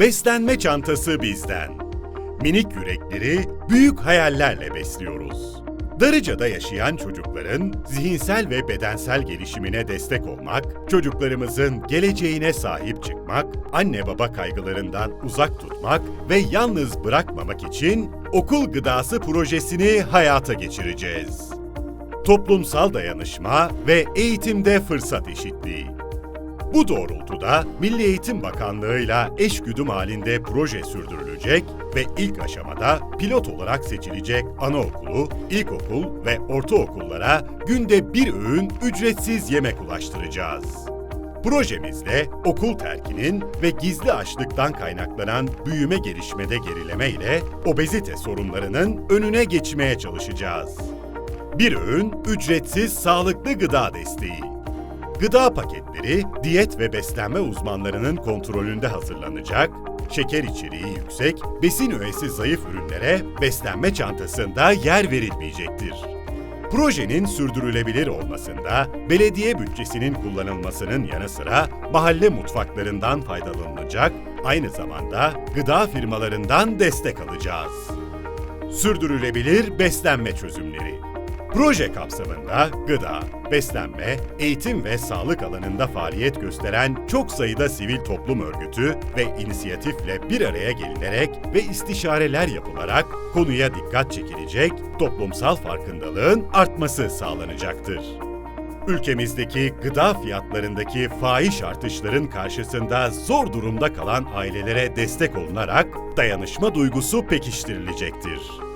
Beslenme çantası bizden. Minik yürekleri büyük hayallerle besliyoruz. Darıca'da yaşayan çocukların zihinsel ve bedensel gelişimine destek olmak, çocuklarımızın geleceğine sahip çıkmak, anne baba kaygılarından uzak tutmak ve yalnız bırakmamak için okul gıdası projesini hayata geçireceğiz. Toplumsal dayanışma ve eğitimde fırsat eşitliği. Bu doğrultuda Milli Eğitim Bakanlığı'yla eşgüdüm halinde proje sürdürülecek ve ilk aşamada pilot olarak seçilecek anaokulu, ilkokul ve ortaokullara günde bir öğün ücretsiz yemek ulaştıracağız. Projemizde okul terkinin ve gizli açlıktan kaynaklanan büyüme gelişmede gerileme ile obezite sorunlarının önüne geçmeye çalışacağız. Bir öğün ücretsiz sağlıklı gıda desteği. Gıda paketleri diyet ve beslenme uzmanlarının kontrolünde hazırlanacak, şeker içeriği yüksek, besin öğesi zayıf ürünlere beslenme çantasında yer verilmeyecektir. Projenin sürdürülebilir olmasında belediye bütçesinin kullanılmasının yanı sıra mahalle mutfaklarından faydalanılacak, aynı zamanda gıda firmalarından destek alacağız. Sürdürülebilir beslenme çözümleri. Proje kapsamında gıda, beslenme, eğitim ve sağlık alanında faaliyet gösteren çok sayıda sivil toplum örgütü ve inisiyatifle bir araya gelinerek ve istişareler yapılarak konuya dikkat çekilecek, toplumsal farkındalığın artması sağlanacaktır. Ülkemizdeki gıda fiyatlarındaki fahiş artışların karşısında zor durumda kalan ailelere destek olunarak dayanışma duygusu pekiştirilecektir.